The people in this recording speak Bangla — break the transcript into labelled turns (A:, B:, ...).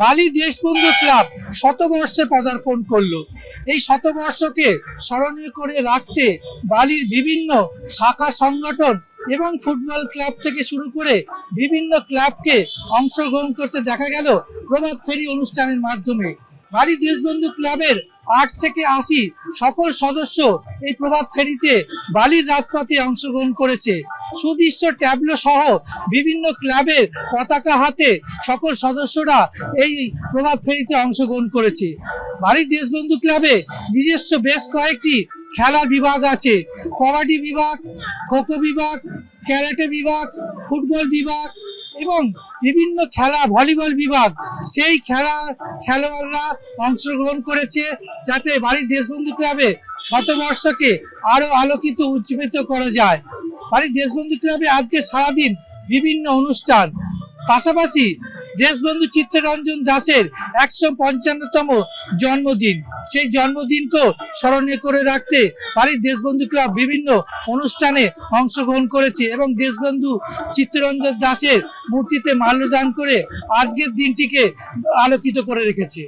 A: বালি দেশবন্ধু ক্লাব শতবর্ষে পদার্পণ করল। এই শতবর্ষকে স্মরণীয় করে রাখতে বালির বিভিন্ন শাখা সংগঠন এবং ফুটবল ক্লাব থেকে শুরু করে বিভিন্ন ক্লাবকে অংশগ্রহণ করতে দেখা গেল প্রভাত ফেরি অনুষ্ঠানের মাধ্যমে। বালি দেশবন্ধু ক্লাবের আট থেকে আশি সকল সদস্য এই প্রভাত ফেরিতে বালির রাজপথে অংশগ্রহণ করেছে। সুদৃশ্য ট্যাবলো সহ বিভিন্ন ক্লাবের পতাকা হাতে সকল সদস্যরা এই প্রভাত ফেরিতে অংশগ্রহণ করেছে। বাড়ির দেশবন্ধু ক্লাবে নিজস্ব বেশ কয়েকটি খেলার বিভাগ আছে। কবাডি বিভাগ, খোখো বিভাগ, ক্যারাটে বিভাগ, ফুটবল বিভাগ এবং বিভিন্ন খেলা, ভলিবল বিভাগ। সেই খেলা, খেলোয়াড়রা অংশগ্রহণ করেছে যাতে বাড়ির দেশবন্ধু ক্লাবে শতবর্ষকে আরও আলোকিত, উজ্জীবিত করা যায়। বাড়ির দেশবন্ধু ক্লাবে আজকে সারাদিন বিভিন্ন অনুষ্ঠান। পাশাপাশি দেশবন্ধু চিত্তরঞ্জন দাসের একশো পঞ্চান্নতম জন্মদিন। সেই জন্মদিনকেও স্মরণীয় করে রাখতে বাড়ির দেশবন্ধু ক্লাব বিভিন্ন অনুষ্ঠানে অংশগ্রহণ করেছে এবং দেশবন্ধু চিত্তরঞ্জন দাসের মূর্তিতে মাল্যদান করে আজকের দিনটিকে আলোকিত করে রেখেছে।